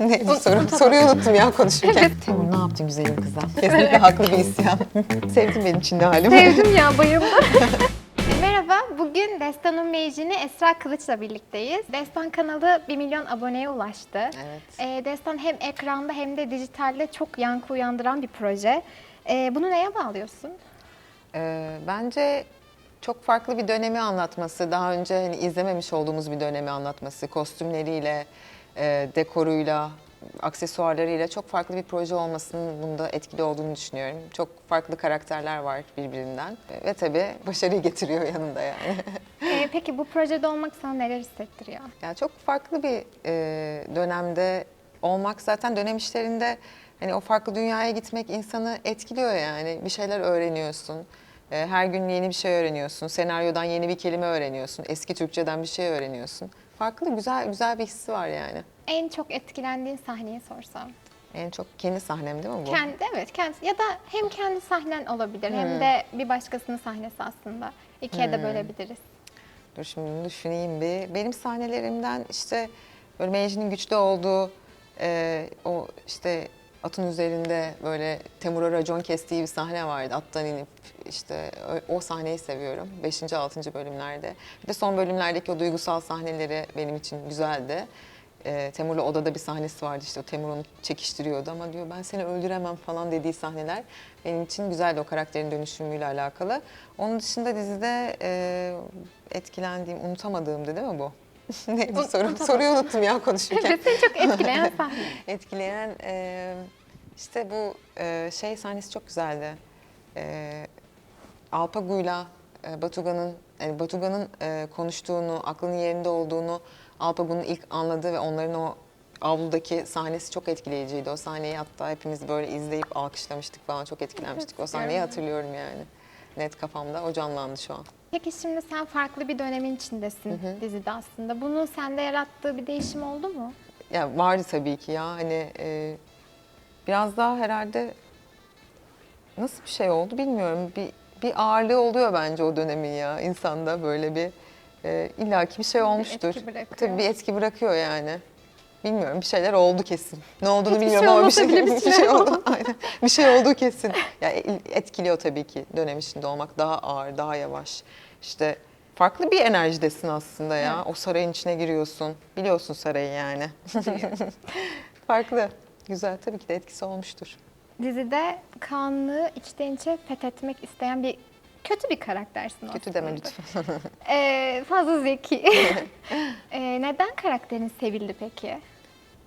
Neydi soru? Soruyu unuttum ya konuşurken. Temur ne yaptın güzelim kıza? Kesinlikle haklı bir isyan. Sevdim benim Çinli halimi. Sevdim ya bayıldım. Merhaba, bugün Destan'ın meycini Esra Kılıç'la birlikteyiz. Destan kanalı 1 milyon aboneye ulaştı. Evet. Ee, Destan hem ekranda hem de dijitalde çok yankı uyandıran bir proje. Ee, bunu neye bağlıyorsun? Ee, bence çok farklı bir dönemi anlatması, daha önce hani izlememiş olduğumuz bir dönemi anlatması, kostümleriyle, e, dekoruyla, aksesuarlarıyla çok farklı bir proje olmasının bunda etkili olduğunu düşünüyorum. Çok farklı karakterler var birbirinden ve tabii başarıyı getiriyor yanında yani. Ee, peki bu projede olmak sana neler hissettiriyor? Yani çok farklı bir e, dönemde olmak zaten dönem işlerinde hani o farklı dünyaya gitmek insanı etkiliyor yani. Bir şeyler öğreniyorsun. E, her gün yeni bir şey öğreniyorsun. Senaryodan yeni bir kelime öğreniyorsun. Eski Türkçeden bir şey öğreniyorsun. Farklı güzel güzel bir hissi var yani. En çok etkilendiğin sahneyi sorsam. En çok kendi sahnem değil mi bu? Kendi, evet kendi ya da hem kendi sahnen olabilir hem de bir başkasının sahnesi aslında. İkiye de bölebiliriz. Dur şimdi düşüneyim bir. Benim sahnelerimden işte böyle Mecnun'un güçlü olduğu e, o işte atın üzerinde böyle Temur'a racon kestiği bir sahne vardı. Attan inip işte o, sahneyi seviyorum. 5. 6. bölümlerde. Bir de son bölümlerdeki o duygusal sahneleri benim için güzeldi. E, Temur'la odada bir sahnesi vardı işte Temur onu çekiştiriyordu ama diyor ben seni öldüremem falan dediği sahneler benim için güzeldi o karakterin dönüşümüyle alakalı. Onun dışında dizide e, etkilendiğim, unutamadığımdı değil mi bu? Neydi Un- soru? Soruyu unuttum ya konuşurken. Evet, seni çok etkileyen sahne. Etkileyen e, işte bu e, şey sahnesi çok güzeldi. E, Alpagu'yla e, Batugan'ın yani Batugan'ın e, konuştuğunu, aklının yerinde olduğunu Alpagu'nun ilk anladığı ve onların o avludaki sahnesi çok etkileyiciydi. O sahneyi hatta hepimiz böyle izleyip alkışlamıştık falan çok etkilenmiştik. O sahneyi hatırlıyorum yani. Net kafamda o canlandı şu an. Peki şimdi sen farklı bir dönemin içindesin dizide aslında. Bunun sende yarattığı bir değişim oldu mu? Ya vardı tabii ki ya hani e, biraz daha herhalde nasıl bir şey oldu bilmiyorum. Bir bir ağırlığı oluyor bence o dönemin ya insanda böyle bir e, illaki bir şey olmuştur. etki bırakıyor. Tabii bir etki bırakıyor yani. Bilmiyorum bir şeyler oldu kesin. Ne olduğunu Hiçbir bilmiyorum şey ama bir şey, bile bir bir şey şey oldu. Aynen. Bir şey olduğu kesin. Ya etkiliyor tabii ki dönem içinde olmak daha ağır, daha yavaş. İşte farklı bir enerjidesin aslında ya. O sarayın içine giriyorsun. Biliyorsun sarayı yani. farklı. Güzel tabii ki de etkisi olmuştur. Dizide Kaan'ı içten içe fethetmek isteyen bir kötü bir karaktersin Kötü aslında. deme lütfen. Ee, fazla zeki. Ee, neden karakterin sevildi peki?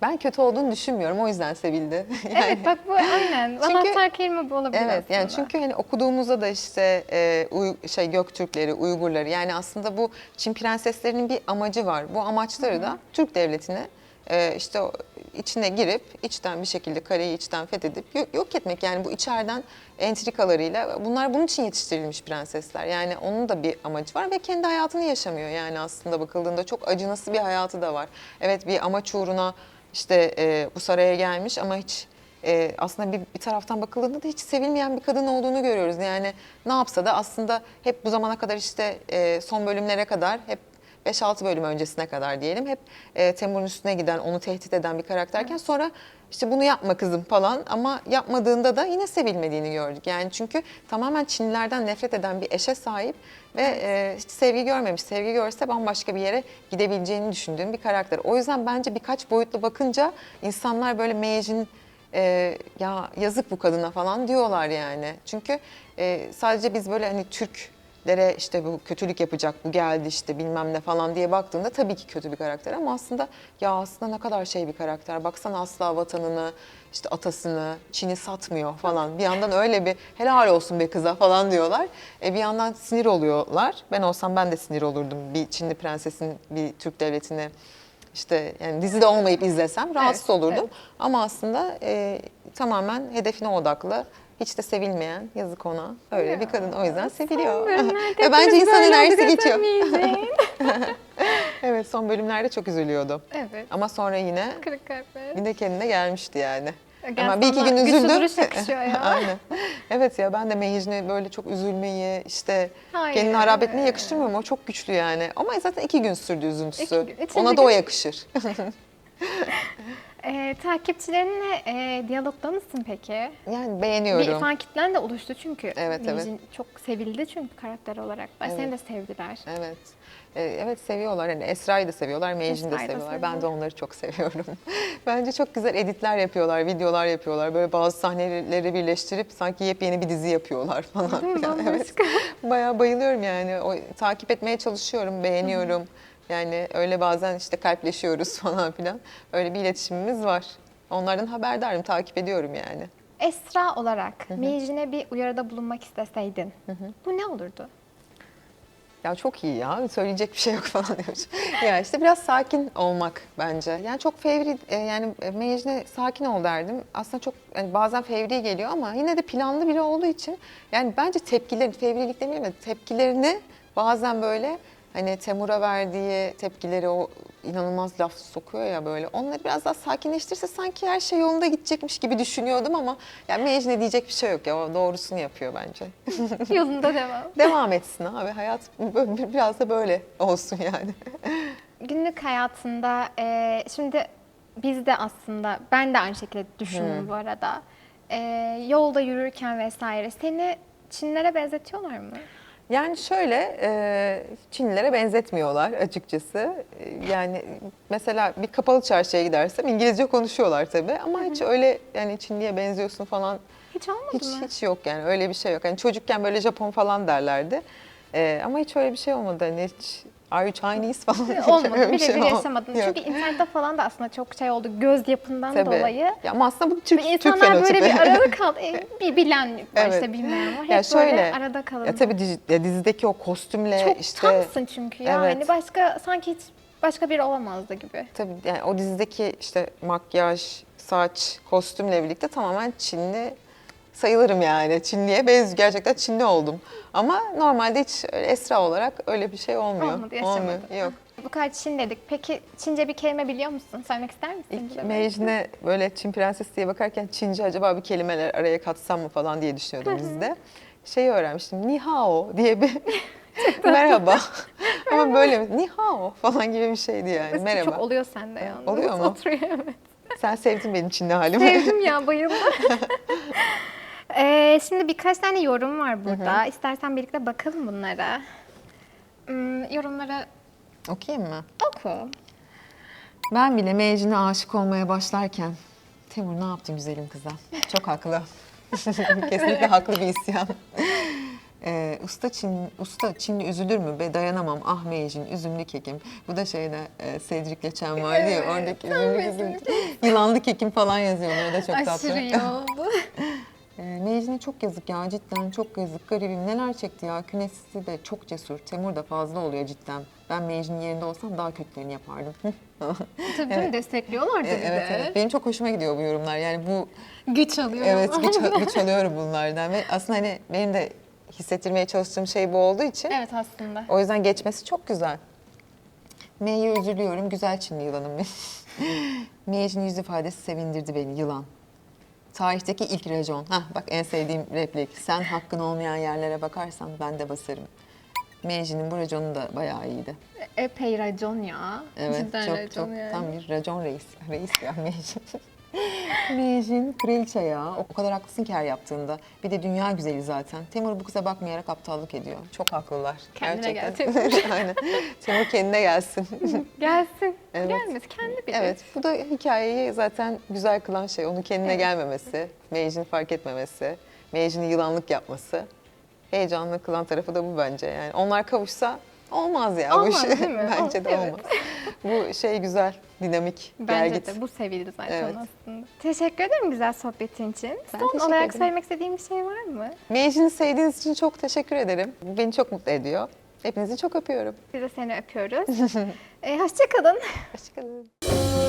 Ben kötü olduğunu düşünmüyorum. O yüzden sevildi. Yani- Evet bak bu aynen. Çünkü- Anahtar kelime bu olabilir Evet aslında. yani çünkü hani okuduğumuzda da işte e, Uy- şey Göktürkleri, Uygurları yani aslında bu Çin prenseslerinin bir amacı var. Bu amaçları da Türk devletine e, işte içine girip içten bir şekilde kareyi içten fethedip yok etmek yani bu içeriden entrikalarıyla bunlar bunun için yetiştirilmiş prensesler. Yani onun da bir amacı var ve kendi hayatını yaşamıyor yani aslında bakıldığında çok acınası bir hayatı da var. Evet bir amaç uğruna işte e, bu saraya gelmiş ama hiç e, aslında bir, bir taraftan bakıldığında da hiç sevilmeyen bir kadın olduğunu görüyoruz. Yani ne yapsa da aslında hep bu zamana kadar işte e, son bölümlere kadar hep 5-6 bölüm öncesine kadar diyelim hep e, Temur'un üstüne giden, onu tehdit eden bir karakterken sonra işte bunu yapma kızım falan ama yapmadığında da yine sevilmediğini gördük. Yani çünkü tamamen Çinlilerden nefret eden bir eşe sahip ve e, hiç sevgi görmemiş. Sevgi görse bambaşka bir yere gidebileceğini düşündüğüm bir karakter. O yüzden bence birkaç boyutlu bakınca insanlar böyle Meyjin e, ya yazık bu kadına falan diyorlar yani. Çünkü e, sadece biz böyle hani Türklere işte bu kötülük yapacak, bu geldi işte bilmem ne falan diye baktığında tabii ki kötü bir karakter ama aslında ya aslında ne kadar şey bir karakter. Baksana asla vatanını, işte atasını, Çin'i satmıyor falan. Bir yandan öyle bir helal olsun be kıza falan diyorlar. E, bir yandan sinir oluyorlar. Ben olsam ben de sinir olurdum bir Çinli prensesin bir Türk devletine işte yani dizide olmayıp izlesem rahatsız Evet, olurdum. evet. Ama aslında e, tamamen hedefine odaklı. Hiç de sevilmeyen, yazık ona. Öyle Ya, bir kadın o yüzden seviliyor. Ve bence insan enerjisi geçiyor. Evet son bölümlerde çok üzülüyordu. evet. Ama sonra yine Kırık kalpler. yine kendine gelmişti yani. Gel Ama bir iki gün üzüldüm. ya. Aynen. Evet ya ben de Mehicne böyle çok üzülmeyi işte Hayır. kendini harap etmeyi yakıştırmıyorum. O çok güçlü yani. Ama zaten iki gün sürdü üzüntüsü. İki Ona da o yakışır. Ee, takipçilerinle e, diyalogda mısın peki? Yani Bir beğeniyorum. fan kitlen de oluştu çünkü. Evet, evet. Mecin çok sevildi çünkü karakter olarak. Seni Evet. de sevdiler. Evet. Ee, Evet seviyorlar. Hani Esra'yı da seviyorlar, Esra'yı da seviyorlar. Ben de onları çok seviyorum. Bence çok güzel editler yapıyorlar, videolar yapıyorlar. Böyle bazı sahneleri birleştirip sanki yepyeni bir dizi yapıyorlar falan. Değil mi? filan. Evet. Bayağı bayılıyorum yani. O takip etmeye çalışıyorum, beğeniyorum. Yani öyle bazen işte kalpleşiyoruz falan filan. Öyle bir iletişimimiz var. Onlardan haberdarım, takip ediyorum yani. Esra olarak Mecin'e bir uyarıda bulunmak isteseydin bu ne olurdu? Ya çok iyi ya. Söyleyecek bir şey yok falan diyoruz. ya işte biraz sakin olmak bence. Yani çok fevri e, yani Mecnun'e sakin ol derdim. Aslında çok yani bazen fevri geliyor ama yine de planlı biri olduğu için yani bence tepkilerini, fevrilik demeyeyim de tepkilerini bazen böyle hani Temur'a verdiği tepkileri o inanılmaz laf sokuyor ya böyle. Onları biraz daha sakinleştirse sanki her şey yolunda gidecekmiş gibi düşünüyordum ama yani Mecnun'e diyecek bir şey yok ya. O doğrusunu yapıyor bence. Yolunda devam. Devam etsin abi. Hayat biraz da böyle olsun yani. Günlük hayatında e, şimdi biz de aslında ben de aynı şekilde düşündüm bu arada. E, yolda yürürken vesaire seni Çinlere benzetiyorlar mı? Yani şöyle e, Çinlilere benzetmiyorlar açıkçası. E, Yani mesela bir kapalı çarşıya gidersem İngilizce konuşuyorlar tabii ama hiç öyle yani Çinliye benziyorsun falan Hiç olmadı hiç mı? hiç yok yani öyle bir şey yok. Yani çocukken böyle Japon falan derlerdi. E, ama hiç öyle bir şey olmadı. Hani hiç Are you Chinese falan Olmadı. öyle bir Birebir şey yaşamadın. yok. Çünkü internette falan da aslında çok şey oldu. Göz yapından Tabii. dolayı. Ya ama aslında bu Türk, Türk insanlar böyle fenotipi. bir arada kaldı. E, Bir bilen var Evet. işte bilmeyen var. Hep Ya şöyle, böyle arada kalın. Ya tabii dizi- ya dizideki o kostümle çok işte tamsın çünkü ya. Evet. Hani başka sanki hiç başka biri olamazdı gibi. tabii yani o dizideki işte makyaj, saç, kostümle birlikte tamamen Çinli sayılırım yani. Çinliye benziyor. Gerçekten Çinli oldum. Ama normalde hiç Esra olarak öyle bir şey olmuyor. Olmadı, yaşamadın. Olmuyor. Yok. Bu kadar Çin dedik. Peki Çince bir kelime biliyor musun? Söylemek ister misin? İlk? Mecnun'e böyle Çin prenses diye bakarken Çince acaba bir kelimeler araya katsam mı falan diye düşünüyordum dizide. Şeyi öğrenmiştim. Ni hao diye bir merhaba. Ama böyle ni hao falan gibi bir şeydi yani. Çok Merhaba. oluyor sende yalnız. Oluyor mu? Oturuyor evet. Sen sevdin benim Çinli halimi. Sevdim ya bayıldım. Ee, şimdi birkaç tane yorum var burada. İstersen birlikte bakalım bunlara. Hmm, yorumlara Okuyayım mı? oku. Ben bile Mecnun'e aşık olmaya başlarken Temur ne yaptın güzelim kıza? Çok haklı. Kesinlikle haklı bir isyan. Ee, usta Çin, usta Çinli üzülür mü be dayanamam ah Mecnun üzümlü kekim. Bu da şeyde e, Cedric Leçen vardı ya oradaki üzümlü kekim. Yılanlı kekim falan yazıyor o da çok tatlı. Aşırı iyi oldu. Mecnun'e çok yazık ya cidden çok yazık garibim neler çekti ya künesi de çok cesur Temur da fazla oluyor cidden ben Mecnun'un yerinde olsam daha kötülerini yapardım. Tabii mi? Destekliyorlar da bir E, evet, de. evet benim çok hoşuma gidiyor bu yorumlar yani bu Güç alıyor. evet güç, güç alıyorum bunlardan ve aslında hani benim de hissettirmeye çalıştığım şey bu olduğu için evet aslında. o yüzden geçmesi çok güzel. M'ye üzülüyorum güzel Çinli yılanım benim. Mecnun yüz ifadesi sevindirdi beni yılan. Tarihteki ilk racon. Hah bak en sevdiğim replik. Sen hakkın olmayan yerlere bakarsan ben de basarım. Mecnun'un bu raconu da bayağı iyiydi. Epey racon ya. Evet Cidden çok racon çok yani. tam bir racon reis. Reis ya Mecnun. Mecnun kraliçe ya. O kadar haklısın ki her yaptığında. Bir de dünya güzeli zaten. Temur bu kıza bakmayarak aptallık ediyor. Çok haklılar. Kendine gel Gerçekten. Aynen. Temur kendine gelsin. Gelsin. Evet. Gelmez kendi bilir. evet bu da hikayeyi zaten güzel kılan şey. Onun kendine Evet. gelmemesi, Mecnun'u fark etmemesi, Mecnun'un yılanlık yapması. Heyecanlı kılan tarafı da bu bence. Yani onlar kavuşsa olmaz ya bu Olmaz, iş. değil mi? bence de Evet. olmaz. bu şey güzel, dinamik, Bence gel git. de bu sevildi zaten Evet. aslında. Teşekkür ederim güzel sohbetin için. Ben Son olarak ederim. söylemek istediğim bir şey var mı? Mecnun'u sevdiğiniz için çok teşekkür ederim. Bu Beni çok mutlu ediyor. Hepinizi çok öpüyorum. Biz de seni öpüyoruz. ee, Hoşçakalın. Hoşçakalın.